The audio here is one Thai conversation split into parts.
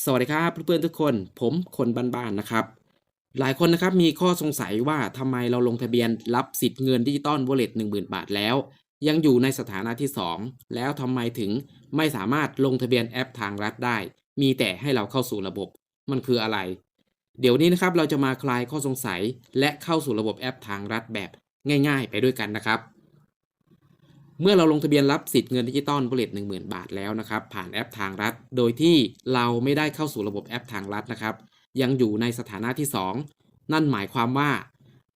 สวัสดีครับเพื่อนๆทุกคน ผมคนบ้านๆนะครับ หลายคนนะครับมีข้อสงสัยว่าทำไมเราลงทะเบียนรับสิทธิ์เงินดิจิตอลวอลเล็ตหนึ่งหมื่นบาทแล้ว ยังอยู่ในสถานะที่ 2 แล้วทำไมถึงไม่สามารถลงทะเบียนแอปทางรัฐได้ มีแต่ให้เราเข้าสู่ระบบมันคืออะไร เดี๋ยวนี้นะครับเราจะมาคลายข้อสงสัยและเข้าสู่ระบบแอปทางรัฐแบบง่าย ๆ ไปด้วยกันนะครับ เมื่อเราลงทะเบียนรับสิทธิ์เงินดิจิตอลบริเวณ10,000บาทแล้วนะครับผ่านแอปทางรัฐ โดยที่เราไม่ได้เข้าสู่ระบบแอปทางรัฐนะครับ ยังอยู่ในสถานะที่ 2 นั่นหมายความว่า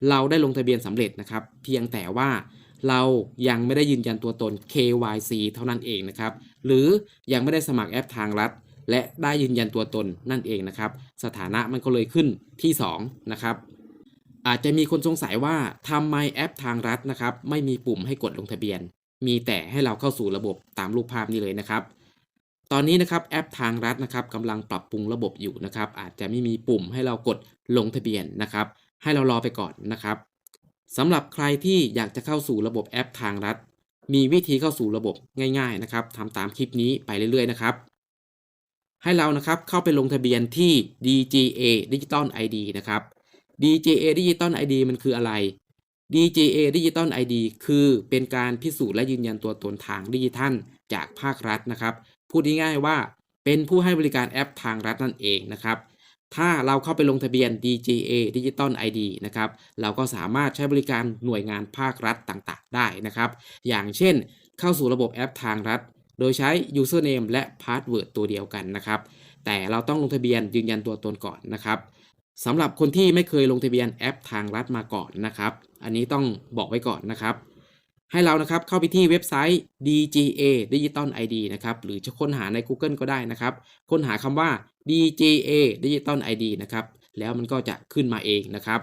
เราได้ลงทะเบียนสำเร็จนะครับ เพียงแต่ว่าเรายังไม่ได้ยืนยันตัวตน KYC เท่านั้นเองนะครับ หรือยังไม่ได้สมัครแอปทางรัฐ และได้ยืนยันตัวตนนั่นเองนะครับ สถานะมันก็เลยขึ้นที่ 2 นะครับ อาจจะมีคนสงสัยว่าทำไมแอปทางรัฐนะครับ ไม่มีปุ่มให้กดลงทะเบียน มีแต่ให้เราเข้าสู่ระบบตามรูปภาพนี้เลยนะครับ ตอนนี้นะครับแอปทางรัฐนะครับกำลังปรับปรุงระบบอยู่นะครับ อาจจะไม่มีปุ่มให้เรากดลงทะเบียนนะครับ ให้เรารอไปก่อนนะครับสำหรับใครที่อยากจะเข้าสู่ระบบแอปทางรัฐ มีวิธีเข้าสู่ระบบง่าย ๆนะครับทำตามคลิปนี้ไปเรื่อยๆนะครับ ให้เรานะครับเข้าไปลงทะเบียนที่ DGA Digital ID นะครับ DGA Digital ID มันคืออะไร DGA Digital ID คือเป็นการพิสูจน์และยืนยันตัวตนทางดิจิทัลจากภาครัฐนะครับ พูดง่ายๆว่าเป็นผู้ให้บริการแอปทางรัฐนั่นเองนะครับ ถ้าเราเข้าไปลงทะเบียน DGA Digital ID นะครับ เราก็สามารถใช้บริการหน่วยงานภาครัฐต่างๆ ได้นะครับ อย่างเช่น เข้าสู่ระบบแอปทางรัฐ โดยใช้ username และ password ตัวเดียวกันนะครับ แต่เราต้องลงทะเบียนยืนยันตัวตนก่อนนะครับ สำหรับคนที่ไม่เคยลงทะเบียนแอปทางรัฐมาก่อนนะครับ อันนี้ต้องบอกไว้ก่อนนะครับ ให้เรานะครับเข้าไปที่เว็บไซต์ DGA Digital ID นะครับหรือจะค้นหาใน Google ก็ได้นะครับ ค้นหาคำว่า DGA Digital ID นะครับแล้วมันก็จะขึ้นมาเองนะครับ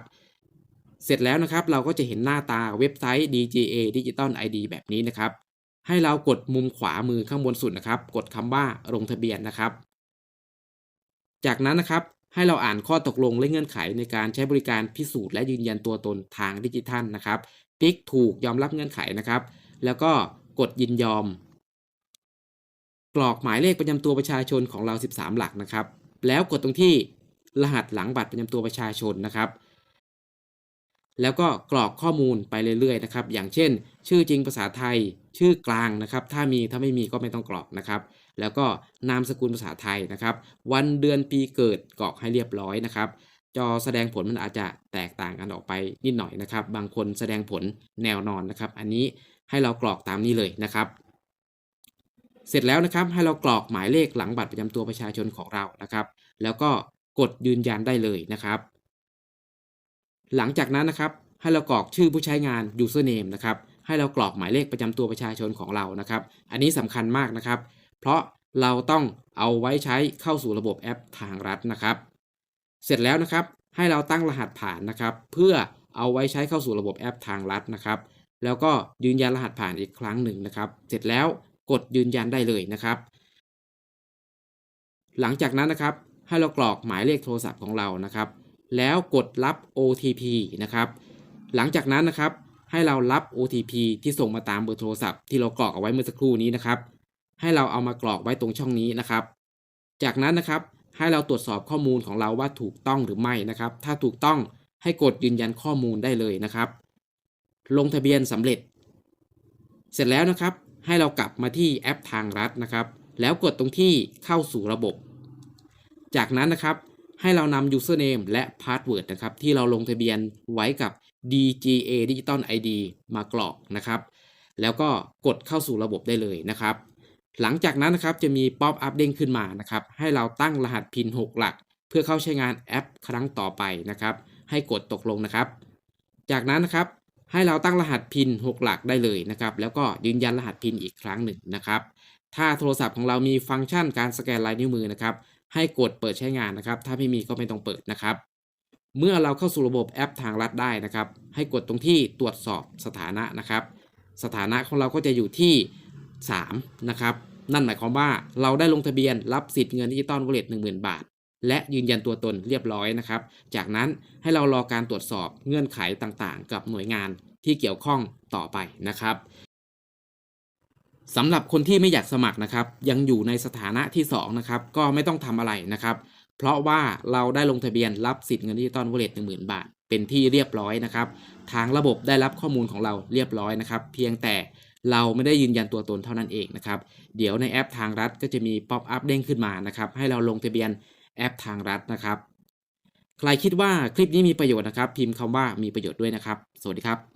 เสร็จแล้วนะครับเราก็จะเห็นหน้าตาเว็บไซต์ DGA Digital ID แบบนี้นะครับ ให้เรากดมุมขวามือข้างบนสุดนะครับ กดคำว่าลงทะเบียนนะครับ จากนั้นนะครับ ให้เราอ่านข้อตกลงและเงื่อนไขในการใช้บริการพิสูจน์และยืนยันตัวตนทางดิจิทัลนะครับ ติ๊กถูกยอมรับเงื่อนไขนะครับ แล้วก็กดยินยอม กรอกหมายเลขประจำตัวประชาชนของเรา 13 หลักนะครับ แล้วกดตรงที่รหัสหลังบัตรประจำตัวประชาชนนะครับ แล้วก็กรอกข้อมูลไปเรื่อยๆนะครับ อย่างเช่น ชื่อจริงภาษาไทย ชื่อกลางนะครับ ถ้ามีถ้าไม่มีก็ไม่ต้องกรอกนะครับ แล้วก็นามสกุลภาษาไทยนะครับ วันเดือนปีเกิดกรอกให้เรียบร้อยนะครับ จอแสดงผลมันอาจจะแตกต่างกันออกไปนิดหน่อยนะครับ บางคนแสดงผลแนวนอนนะครับ อันนี้ให้เรากรอกตามนี้เลยนะครับ เสร็จแล้วนะครับให้เรากรอกหมายเลขหลังบัตรประจำตัวประชาชนของเรานะครับ แล้วก็กดยืนยันได้เลยนะครับ หลังจากนั้นนะครับให้เรากรอกชื่อผู้ใช้งาน username นะครับให้เรากรอกหมายเลขประจำตัวประชาชนของเรานะครับ อันนี้สำคัญมากนะครับ เพราะเราต้องเอาไว้ใช้เข้าสู่ระบบแอปทางรัฐนะครับ เสร็จแล้วนะครับให้เราตั้งรหัสผ่านนะครับ เพื่อเอาไว้ใช้เข้าสู่ระบบแอปทางรัฐนะครับ แล้วก็ยืนยันรหัสผ่านอีกครั้งหนึ่งนะครับ เสร็จแล้วกดยืนยันได้เลยนะครับ หลังจากนั้นนะครับให้เรากรอกหมายเลขโทรศัพท์ของเรานะครับ แล้วกดรับ OTP นะครับ หลังจากนั้นนะครับ ให้เรารับ OTP ที่ส่งมาตามเบอร์โทรศัพท์ที่เรากรอกเอาไว้เมื่อสักครู่นี้นะครับ ให้เราเอามากรอกไว้ตรงช่องนี้นะครับ จากนั้นนะครับให้เราตรวจสอบข้อมูลของเราว่าถูกต้องหรือไม่นะครับ ถ้าถูกต้องให้กดยืนยันข้อมูลได้เลยนะครับ ลงทะเบียนสำเร็จ เสร็จแล้วนะครับ ให้เรากลับมาที่แอปทางรัฐนะครับ แล้วกดตรงที่เข้าสู่ระบบ จากนั้นนะครับ ให้เรานำ username และ password นะครับ ที่เราลงทะเบียนไว้กับ DGA Digital ID มากรอกนะครับ แล้วก็กดเข้าสู่ระบบได้เลยนะครับ หลังจากนั้นนะครับจะมีป๊อปอัพเด้งขึ้นมานะครับ ให้เราตั้งรหัส PIN 6 หลัก เพื่อเข้าใช้งานแอปครั้งต่อไปนะครับ ให้กดตกลงนะครับ จากนั้นนะครับให้เราตั้งรหัส PIN 6 หลักได้เลยนะครับ แล้วก็ยืนยันรหัส PIN อีกครั้งหนึ่งนะครับ ถ้าโทรศัพท์ของเรามีฟังก์ชันการสแกนลายนิ้วมือนะครับ ให้กดเปิดใช้งานนะครับ ถ้าไม่มีก็ไม่ต้องเปิดนะครับ เมื่อเราเข้าสู่ระบบแอปทางรัฐได้นะครับ ให้กดตรงที่ตรวจสอบสถานะนะครับ สถานะของเราก็จะอยู่ที่ 3 นะครับ นั่นหมายความว่าเราได้ลงทะเบียนรับสิทธิ์เงินดิจิตอลวอลเล็ต10,000บาท และยืนยันตัวตนเรียบร้อยนะครับ จากนั้นให้เรารอการตรวจสอบเงื่อนไขต่างๆ กับหน่วยงานที่เกี่ยวข้องต่อไปนะครับ สำหรับคนที่ไม่อยากสมัครนะครับ ยังอยู่ในสถานะที่สองนะครับก็ไม่ต้องทำอะไรนะครับ เพราะว่าเราได้ลงทะเบียนรับสิทธิ์เงินดิจิตอลวอลเล็ตหนึ่งหมื่นบาท เป็นที่เรียบร้อยนะครับ ทางระบบได้รับข้อมูลของเราเรียบร้อยนะครับ เพียงแต่เราไม่ได้ยืนยันตัวตนเท่านั้นเองนะครับ เดี๋ยวในแอปทางรัฐก็จะมีป๊อปอัพเด้งขึ้นมานะครับ ให้เราลงทะเบียนแอปทางรัฐนะครับ ใครคิดว่าคลิปนี้มีประโยชน์นะครับ พิมพ์คำว่ามีประโยชน์ด้วยนะครับ สวัสดีครับ